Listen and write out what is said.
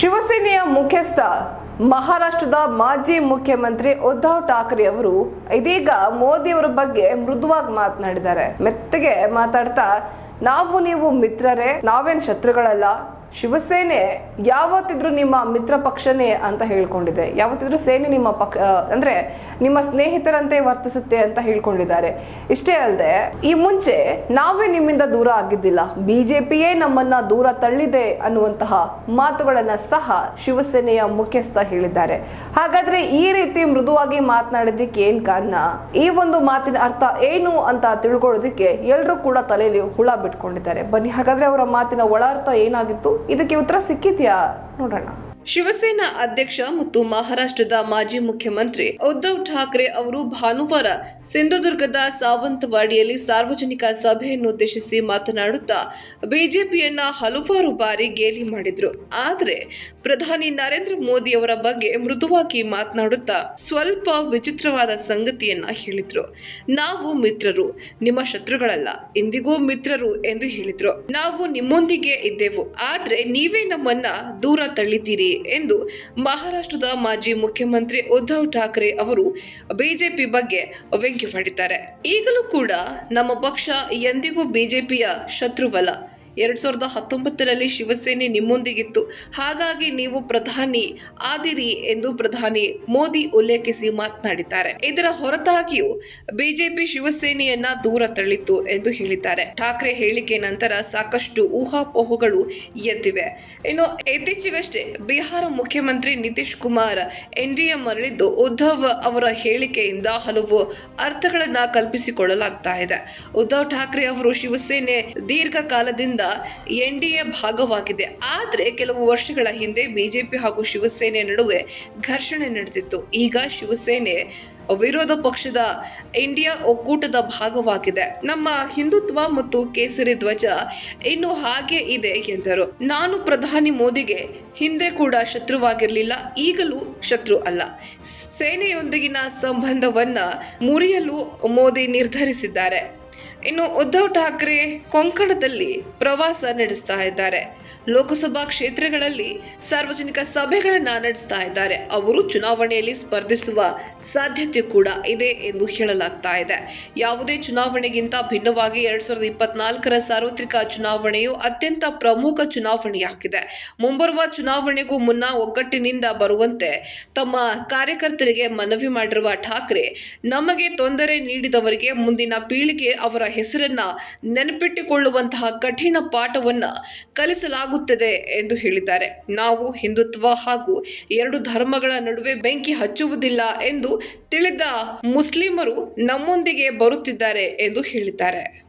ಶಿವಸೇನೆಯ ಮುಖ್ಯಸ್ಥ, ಮಹಾರಾಷ್ಟ್ರದ ಮಾಜಿ ಮುಖ್ಯಮಂತ್ರಿ ಉದ್ಧವ್ ಠಾಕ್ರೆ ಅವರು ಇದೀಗ ಮೋದಿಯವರ ಬಗ್ಗೆ ಮೃದುವಾಗಿ ಮಾತನಾಡಿದ್ದಾರೆ. ಮೆತ್ತಗೆ ಮಾತಾಡ್ತಾ, ನಾವು ನೀವು ಮಿತ್ರರೇ, ನಾವೇನ್ ಶತ್ರುಗಳಲ್ಲ ಶಿವಸೇನೆ ಯಾವತ್ತಿದ್ರೂ ನಿಮ್ಮ ಮಿತ್ರ ಪಕ್ಷನೇ ಅಂತ ಹೇಳ್ಕೊಂಡಿದೆ. ಯಾವತ್ತಿದ್ರೂ ಸೇನೆ ನಿಮ್ಮ ಪಕ್ಷ ಅಂದ್ರೆ ನಿಮ್ಮ ಸ್ನೇಹಿತರಂತೆ ವರ್ತಿಸುತ್ತೆ ಅಂತ ಹೇಳ್ಕೊಂಡಿದ್ದಾರೆ. ಇಷ್ಟೇ ಅಲ್ಲದೆ ಈ ಮುಂಚೆ ನಾವೇ ನಿಮ್ಮಿಂದ ದೂರ ಆಗಿದ್ದಿಲ್ಲ. ಬಿಜೆಪಿಯೇ ನಮ್ಮನ್ನ ದೂರ ತಳ್ಳಿದೆ ಅನ್ನುವಂತಹ ಮಾತುಗಳನ್ನ ಸಹ ಶಿವಸೇನೆಯ ಮುಖ್ಯಸ್ಥ ಹೇಳಿದ್ದಾರೆ. ಹಾಗಾದ್ರೆ ಈ ರೀತಿ ಮೃದುವಾಗಿ ಮಾತನಾಡಿದ್ದಕ್ಕೆ ಏನ್ ಕಾರಣ? ಈ ಒಂದು ಮಾತಿನ ಅರ್ಥ ಏನು ಅಂತ ತಿಳ್ಕೊಳ್ಳೋದಿಕ್ಕೆ ಎಲ್ಲರೂ ಕೂಡ ತಲೆಯಲ್ಲಿ ಹುಳ ಬಿಟ್ಕೊಂಡಿದ್ದಾರೆ. ಬನ್ನಿ, ಹಾಗಾದ್ರೆ ಅವರ ಮಾತಿನ ಒಳ ಅರ್ಥ ಏನಾಗಿತ್ತು? ಇದಕ್ಕೆ ಉತ್ತರ ಸಿಕ್ಕಿದ್ಯಾ? ನೋಡೋಣ. ಶಿವಸೇನಾ ಅಧ್ಯಕ್ಷ ಮತ್ತು ಮಹಾರಾಷ್ಟ್ರದ ಮಾಜಿ ಮುಖ್ಯಮಂತ್ರಿ ಉದ್ಧವ್ ಠಾಕ್ರೆ ಅವರು ಭಾನುವಾರ ಸಿಂಧುದುರ್ಗದ ಸಾವಂತವಾಡಿಯಲ್ಲಿ ಸಾರ್ವಜನಿಕ ಸಭೆಯನ್ನು ಉದ್ದೇಶಿಸಿ ಮಾತನಾಡುತ್ತಾ ಬಿಜೆಪಿಯನ್ನ ಹಲವಾರು ಬಾರಿ ಗೇಲಿ ಮಾಡಿದ್ರು. ಆದರೆ ಪ್ರಧಾನಿ ನರೇಂದ್ರ ಮೋದಿ ಅವರ ಬಗ್ಗೆ ಮೃದುವಾಗಿ ಮಾತನಾಡುತ್ತಾ ಸ್ವಲ್ಪ ವಿಚಿತ್ರವಾದ ಸಂಗತಿಯನ್ನ ಹೇಳಿದ್ರು. ನಾವು ಮಿತ್ರರು, ನಿಮ್ಮ ಶತ್ರುಗಳಲ್ಲ ಎಂದಿಗೂ ಮಿತ್ರರು ಎಂದು ಹೇಳಿದ್ರು. ನಾವು ನಿಮ್ಮೊಂದಿಗೆ ಇದ್ದೆವು. ಆದ್ರೆ ನೀವೇ ನಮ್ಮನ್ನ ದೂರ ತಳ್ಳಿದ್ದೀರಿ. ಎಂದು ಮಹಾರಾಷ್ಟ್ರದ ಮಾಜಿ ಮುಖ್ಯಮಂತ್ರಿ ಉದ್ಧವ್ ಠಾಕ್ರೆ ಅವರು ಬಿಜೆಪಿ ಬಗ್ಗೆ ವ್ಯಂಗ್ಯವಾಡಿದ್ದಾರೆ ಈಗಲೂ ಕೂಡ ನಮ್ಮ ಪಕ್ಷ ಎಂದಿಗೂ ಬಿಜೆಪಿಯ ಶತ್ರುವಲ್ಲ. ಎರಡ್ ಸಾವಿರದ ಹತ್ತೊಂಬತ್ತರಲ್ಲಿ ಶಿವಸೇನೆ ನಿಮ್ಮೊಂದಿಗಿತ್ತು. ಹಾಗಾಗಿ ನೀವು ಪ್ರಧಾನಿ ಆದಿರಿ ಎಂದು ಪ್ರಧಾನಿ ಮೋದಿ ಉಲ್ಲೇಖಿಸಿ ಮಾತನಾಡಿದ್ದಾರೆ. ಇದರ ಹೊರತಾಗಿಯೂ ಬಿಜೆಪಿ ಶಿವಸೇನೆಯನ್ನ ದೂರ ತಳ್ಳಿತು ಎಂದು ಹೇಳಿದ್ದಾರೆ. ಠಾಕ್ರೆ ಹೇಳಿಕೆ ನಂತರ ಸಾಕಷ್ಟು ಊಹಾಪೋಹಗಳು ಎದ್ದಿವೆ. ಇನ್ನು ಇತ್ತೀಚೆಗಷ್ಟೇ ಬಿಹಾರ ಮುಖ್ಯಮಂತ್ರಿ ನಿತೀಶ್ ಕುಮಾರ್ ಎನ್ಡಿಎ ಮರಳಿದ್ದು ಉದ್ಧವ್ ಅವರ ಹೇಳಿಕೆಯಿಂದ ಹಲವು ಅರ್ಥಗಳನ್ನ ಕಲ್ಪಿಸಿಕೊಳ್ಳಲಾಗ್ತಾ ಇದೆ. ಉದ್ಧವ್ ಠಾಕ್ರೆ ಅವರು ಶಿವಸೇನೆ ದೀರ್ಘಕಾಲದಿಂದ ಎನ್ಡಿಎ ಭಾಗವಾಗಿದೆ. ಆದರೆ ಕೆಲವು ವರ್ಷಗಳ ಹಿಂದೆ ಬಿಜೆಪಿ ಹಾಗೂ ಶಿವಸೇನೆ ನಡುವೆ ಘರ್ಷಣೆ ನಡೆದಿತ್ತು. ಈಗ ಶಿವಸೇನೆ ವಿರೋಧ ಪಕ್ಷದ ಇಂಡಿಯಾ ಒಕ್ಕೂಟದ ಭಾಗವಾಗಿದೆ. ನಮ್ಮ ಹಿಂದುತ್ವ ಮತ್ತು ಕೇಸರಿ ಧ್ವಜ ಇನ್ನು ಹಾಗೆ ಇದೆ ಎಂದರು. ನಾನು ಪ್ರಧಾನಿ ಮೋದಿಗೆ ಹಿಂದೆ ಕೂಡ ಶತ್ರುವಾಗಿರಲಿಲ್ಲ, ಈಗಲೂ ಶತ್ರು ಅಲ್ಲ. ಸೇನೆಯೊಂದಿಗಿನ ಸಂಬಂಧವನ್ನ ಮುರಿಯಲು ಮೋದಿ ನಿರ್ಧರಿಸಿದ್ದಾರೆ. ಇನ್ನು ಉದ್ಧವ್ ಠಾಕ್ರೆ ಕೊಂಕಣದಲ್ಲಿ ಪ್ರವಾಸ ನಡೆಸ್ತಾ ಇದ್ದಾರೆ. ಲೋಕಸಭಾ ಕ್ಷೇತ್ರಗಳಲ್ಲಿ ಸಾರ್ವಜನಿಕ ಸಭೆಗಳನ್ನ ನಡೆಸ್ತಾ ಇದ್ದಾರೆ. ಅವರು ಚುನಾವಣೆಯಲ್ಲಿ ಸ್ಪರ್ಧಿಸುವ ಸಾಧ್ಯತೆ ಕೂಡ ಇದೆ ಎಂದು ಹೇಳಲಾಗ್ತಾ ಇದೆ. ಯಾವುದೇ ಚುನಾವಣೆಗಿಂತ ಭಿನ್ನವಾಗಿ ಎರಡ್ ಸಾವಿರದ ಇಪ್ಪತ್ನಾಲ್ಕರ ಸಾರ್ವತ್ರಿಕ ಚುನಾವಣೆಯು ಅತ್ಯಂತ ಪ್ರಮುಖ ಚುನಾವಣೆಯಾಗಿದೆ. ಮುಂಬರುವ ಚುನಾವಣೆಗೂ ಮುನ್ನ ಒಗ್ಗಟ್ಟಿನಿಂದ ಬರುವಂತೆ ತಮ್ಮ ಕಾರ್ಯಕರ್ತರಿಗೆ ಮನವಿ ಮಾಡಿರುವ ಠಾಕ್ರೆ, ನಮಗೆ ತೊಂದರೆ ನೀಡಿದವರಿಗೆ ಮುಂದಿನ ಪೀಳಿಗೆ ಅವರ ಹೆಸರನ್ನ ನೆನಪಿಟ್ಟುಕೊಳ್ಳುವಂತಹ ಕಠಿಣ ಪಾಠವನ್ನು ಕಲಿಸಲಾಗುತ್ತದೆ ಎಂದು ಹೇಳಿದ್ದಾರೆ. ನಾವು ಹಿಂದುತ್ವ ಹಾಗೂ ಎರಡು ಧರ್ಮಗಳ ನಡುವೆ ಬೆಂಕಿ ಹಚ್ಚುವುದಿಲ್ಲ ಎಂದು ತಿಳಿದ ಮುಸ್ಲಿಮರು ನಮ್ಮೊಂದಿಗೆ ಬರುತ್ತಿದ್ದಾರೆ ಎಂದು ಹೇಳಿದ್ದಾರೆ.